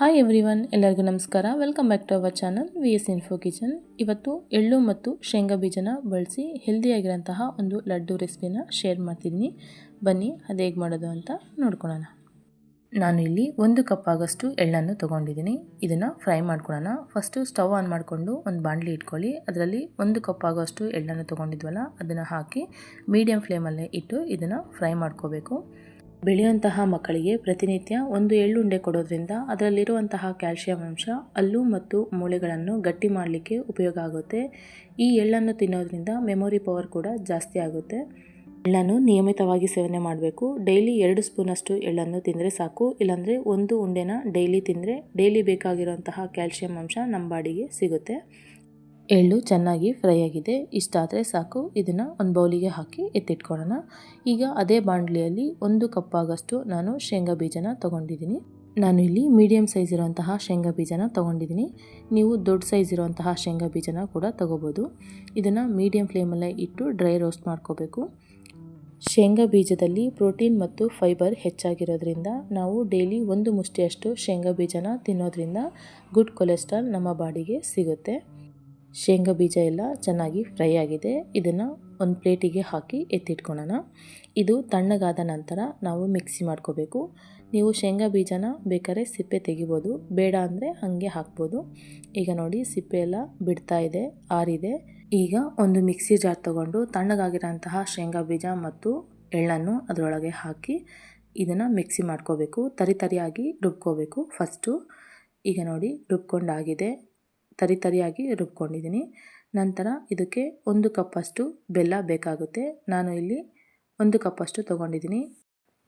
Hi every one ಎಲ್ಲರಿಗೂ ನಮಸ್ಕಾರ. Welcome back to our channel V S info kitchen ಇವತ್ತು ಎಳ್ಳು ಮತ್ತು ಶೇಂಗಾ ಬೀಜನ ಬಳಸಿ ಹೆಲ್ದಿಯಾಗಿರೋಂತಹ ಒಂದು ಲಡ್ಡು ರೆಸಿಪಿನ ಶೇರ್ ಮಾಡ್ತಿದ್ದೀನಿ. ಬನ್ನಿ, ಅದು ಹೇಗೆ ಮಾಡೋದು ಅಂತ ನೋಡ್ಕೊಳ್ಳೋಣ. ನಾನು ಇಲ್ಲಿ ಒಂದು ಕಪ್ ಆಗೋಷ್ಟು ಎಳ್ಳನ್ನು ತೊಗೊಂಡಿದ್ದೀನಿ. ಇದನ್ನು ಫ್ರೈ ಮಾಡ್ಕೊಳ್ಳೋಣ. ಫಸ್ಟು ಸ್ಟವ್ ಆನ್ ಮಾಡಿಕೊಂಡು ಒಂದು ಬಾಣಲಿ ಇಟ್ಕೊಳ್ಳಿ. ಅದರಲ್ಲಿ ಒಂದು ಕಪ್ ಆಗೋಷ್ಟು ಎಳ್ಳನ್ನು ತೊಗೊಂಡಿದ್ವಲ್ಲ, ಅದನ್ನು ಹಾಕಿ ಮೀಡಿಯಮ್ ಫ್ಲೇಮಲ್ಲೇ ಇಟ್ಟು ಇದನ್ನು ಫ್ರೈ ಮಾಡ್ಕೋಬೇಕು. ಬೆಳೆಯುವಂತಹ ಮಕ್ಕಳಿಗೆ ಪ್ರತಿನಿತ್ಯ ಒಂದು ಎಳ್ಳುಂಡೆ ಕೊಡೋದ್ರಿಂದ ಅದರಲ್ಲಿರುವಂತಹ ಕ್ಯಾಲ್ಶಿಯಂ ಅಂಶ ಹಲ್ಲು ಮತ್ತು ಮೂಳೆಗಳನ್ನು ಗಟ್ಟಿ ಮಾಡಲಿಕ್ಕೆ ಉಪಯೋಗ ಆಗುತ್ತೆ. ಈ ಎಳ್ಳನ್ನು ತಿನ್ನೋದ್ರಿಂದ ಮೆಮೊರಿ ಪವರ್ ಕೂಡ ಜಾಸ್ತಿ ಆಗುತ್ತೆ. ಎಳ್ಳನ್ನು ನಿಯಮಿತವಾಗಿ ಸೇವನೆ ಮಾಡಬೇಕು. ಡೈಲಿ ಎರಡು ಸ್ಪೂನಷ್ಟು ಎಳ್ಳನ್ನು ತಿಂದರೆ ಸಾಕು. ಇಲ್ಲಾಂದರೆ ಒಂದು ಉಂಡೆನ ಡೈಲಿ ತಿಂದರೆ ಡೈಲಿ ಬೇಕಾಗಿರುವಂತಹ ಕ್ಯಾಲ್ಶಿಯಂ ಅಂಶ ನಮ್ಮ ಬಾಡಿಗೆ ಸಿಗುತ್ತೆ. ಎಳ್ಳು ಚೆನ್ನಾಗಿ ಫ್ರೈ ಆಗಿದೆ. ಇಷ್ಟಾದರೆ ಸಾಕು. ಇದನ್ನು ಒಂದು ಬೌಲಿಗೆ ಹಾಕಿ ಎತ್ತಿಟ್ಕೊಳ್ಳೋಣ. ಈಗ ಅದೇ ಬಾಂಡ್ಲಿಯಲ್ಲಿ ಒಂದು ಕಪ್ಪಾಗಷ್ಟು ನಾನು ಶೇಂಗಾ ಬೀಜನ ತೊಗೊಂಡಿದ್ದೀನಿ. ನಾನು ಇಲ್ಲಿ ಮೀಡಿಯಮ್ ಸೈಜ್ ಇರುವಂತಹ ಶೇಂಗಾ ಬೀಜನ ತೊಗೊಂಡಿದ್ದೀನಿ. ನೀವು ದೊಡ್ಡ ಸೈಜ್ ಇರುವಂತಹ ಶೇಂಗಾ ಬೀಜನ ಕೂಡ ತೊಗೋಬೋದು. ಇದನ್ನು ಮೀಡಿಯಮ್ ಫ್ಲೇಮಲ್ಲೇ ಇಟ್ಟು ಡ್ರೈ ರೋಸ್ಟ್ ಮಾಡ್ಕೋಬೇಕು. ಶೇಂಗಾ ಬೀಜದಲ್ಲಿ ಪ್ರೋಟೀನ್ ಮತ್ತು ಫೈಬರ್ ಹೆಚ್ಚಾಗಿರೋದ್ರಿಂದ ನಾವು ಡೈಲಿ ಒಂದು ಮುಷ್ಟಿಯಷ್ಟು ಶೇಂಗಾ ಬೀಜನ ತಿನ್ನೋದ್ರಿಂದ ಗುಡ್ ಕೊಲೆಸ್ಟ್ರಾಲ್ ನಮ್ಮ ಬಾಡಿಗೆ ಸಿಗುತ್ತೆ. ಶೇಂಗಾ ಬೀಜ ಎಲ್ಲ ಚೆನ್ನಾಗಿ ಫ್ರೈ ಆಗಿದೆ. ಇದನ್ನು ಒಂದು ಪ್ಲೇಟಿಗೆ ಹಾಕಿ ಎತ್ತಿಟ್ಕೊಳ್ಳೋಣ ಇದು ತಣ್ಣಗಾದ ನಂತರ ನಾವು ಮಿಕ್ಸಿ ಮಾಡ್ಕೋಬೇಕು. ನೀವು ಶೇಂಗಾ ಬೀಜನ ಬೇಕಾದ್ರೆ ಸಿಪ್ಪೆ ತೆಗಿಬೋದು, ಬೇಡ ಅಂದರೆ ಹಾಗೆ ಹಾಕ್ಬೋದು. ಈಗ ನೋಡಿ ಸಿಪ್ಪೆ ಎಲ್ಲ ಬಿಡ್ತಾ ಇದೆ, ಆರಿದೆ. ಈಗ ಒಂದು ಮಿಕ್ಸಿ ಜಾರ್ ತಗೊಂಡು ತಣ್ಣಗಾಗಿರೋಂತಹ ಶೇಂಗಾ ಬೀಜ ಮತ್ತು ಎಳ್ಳನ್ನು ಅದರೊಳಗೆ ಹಾಕಿ ಇದನ್ನು ಮಿಕ್ಸಿ ಮಾಡ್ಕೋಬೇಕು. ತರಿ ತರಿಯಾಗಿ ರುಬ್ಕೋಬೇಕು ಫಸ್ಟು. ಈಗ ನೋಡಿ ರುಬ್ಕೊಂಡಾಗಿದೆ. ತರಿ ತರಿಯಾಗಿ ರುಬ್ಕೊಂಡಿದ್ದೀನಿ. ನಂತರ ಇದಕ್ಕೆ ಒಂದು ಕಪ್ಪಷ್ಟು ಬೆಲ್ಲ ಬೇಕಾಗುತ್ತೆ. ನಾನು ಇಲ್ಲಿ ಒಂದು ಕಪ್ಪಷ್ಟು ತೊಗೊಂಡಿದ್ದೀನಿ.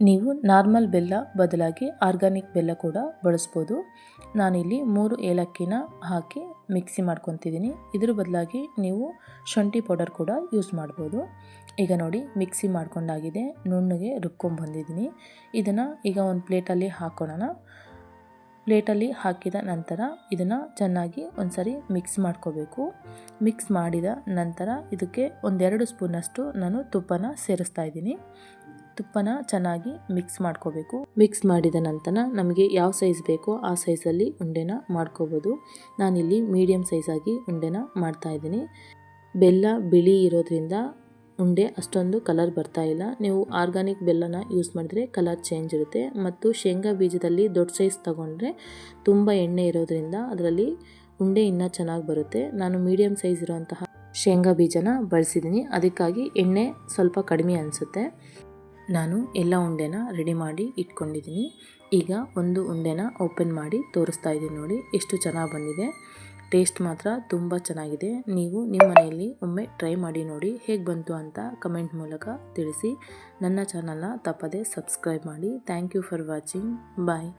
ನೀವು ನಾರ್ಮಲ್ ಬೆಲ್ಲ ಬದಲಾಗಿ ಆರ್ಗ್ಯಾನಿಕ್ ಬೆಲ್ಲ ಕೂಡ ಬಳಸ್ಬೋದು. ನಾನಿಲ್ಲಿ ಮೂರು ಏಲಕ್ಕಿನ ಹಾಕಿ ಮಿಕ್ಸಿ ಮಾಡ್ಕೊತಿದ್ದೀನಿ. ಇದ್ರ ಬದಲಾಗಿ ನೀವು ಶುಂಠಿ ಪೌಡರ್ ಕೂಡ ಯೂಸ್ ಮಾಡ್ಬೋದು. ಈಗ ನೋಡಿ ಮಿಕ್ಸಿ ಮಾಡ್ಕೊಂಡಾಗಿದೆ. ನುಣ್ಣಗೆ ರುಬ್ಕೊಂಡ್ಬಂದಿದ್ದೀನಿ. ಇದನ್ನು ಈಗ ಒಂದು ಪ್ಲೇಟಲ್ಲಿ ಹಾಕ್ಕೊಳ್ಳೋಣ ಪ್ಲೇಟಲ್ಲಿ ಹಾಕಿದ ನಂತರ ಇದನ್ನು ಚೆನ್ನಾಗಿ ಒಂದ್ಸರಿ ಮಿಕ್ಸ್ ಮಾಡ್ಕೋಬೇಕು. ಮಿಕ್ಸ್ ಮಾಡಿದ ನಂತರ ಇದಕ್ಕೆ ಒಂದೆರಡು ಸ್ಪೂನಷ್ಟು ನಾನು ತುಪ್ಪನ ಸೇರಿಸ್ತಾ ಇದ್ದೀನಿ. ತುಪ್ಪನ ಚೆನ್ನಾಗಿ ಮಿಕ್ಸ್ ಮಾಡ್ಕೋಬೇಕು. ಮಿಕ್ಸ್ ಮಾಡಿದ ನಂತರ ನಮಗೆ ಯಾವ ಸೈಜ್ ಬೇಕೋ ಆ ಸೈಜಲ್ಲಿ ಉಂಡೆನ ಮಾಡ್ಕೋಬೋದು. ನಾನಿಲ್ಲಿ ಮೀಡಿಯಮ್ ಸೈಜಾಗಿ ಉಂಡೆನ ಮಾಡ್ತಾ ಇದ್ದೀನಿ. ಬೆಲ್ಲ, ಬಿಳಿ ಇರೋದ್ರಿಂದ ಉಂಡೆ ಅಷ್ಟೊಂದು ಕಲರ್ ಬರ್ತಾ ಇಲ್ಲ. ನೀವು ಆರ್ಗಾನಿಕ್ ಬೆಲ್ಲನ ಯೂಸ್ ಮಾಡಿದ್ರೆ ಕಲರ್ ಚೇಂಜ್ ಇರುತ್ತೆ. ಮತ್ತು ಶೇಂಗಾ ಬೀಜದಲ್ಲಿ ದೊಡ್ಡ ಸೈಜ್ ತಗೊಂಡ್ರೆ ತುಂಬ ಎಣ್ಣೆ ಇರೋದ್ರಿಂದ ಅದರಲ್ಲಿ ಉಂಡೆ ಇನ್ನೂ ಚೆನ್ನಾಗಿ ಬರುತ್ತೆ. ನಾನು ಮೀಡಿಯಮ್ ಸೈಜ್ ಇರುವಂತಹ ಶೇಂಗಾ ಬೀಜನ ಬಳಸಿದ್ದೀನಿ ಅದಕ್ಕಾಗಿ ಎಣ್ಣೆ ಸ್ವಲ್ಪ ಕಡಿಮೆ ಅನಿಸುತ್ತೆ. ನಾನು ಎಲ್ಲ ಉಂಡೆನ ರೆಡಿ ಮಾಡಿ ಇಟ್ಕೊಂಡಿದ್ದೀನಿ ಈಗ ಒಂದು ಉಂಡೆನ ಓಪನ್ ಮಾಡಿ ತೋರಿಸ್ತಾ ಇದ್ದೀನಿ ನೋಡಿ ಎಷ್ಟು ಚೆನ್ನಾಗಿ ಬಂದಿದೆ. ಟೇಸ್ಟ್ ಮಾತ್ರ ತುಂಬ ಚೆನ್ನಾಗಿದೆ. ನೀವು ನಿಮ್ಮ ಮನೆಯಲ್ಲಿ ಒಮ್ಮೆ ಟ್ರೈ ಮಾಡಿ ನೋಡಿ ಹೇಗೆ ಬಂತು ಅಂತ ಕಮೆಂಟ್ ಮೂಲಕ ತಿಳಿಸಿ. ನನ್ನ ಚಾನಲ್ನ ತಪ್ಪದೆ ಸಬ್ಸ್ಕ್ರೈಬ್ ಮಾಡಿ. Thank you for watching. Bye.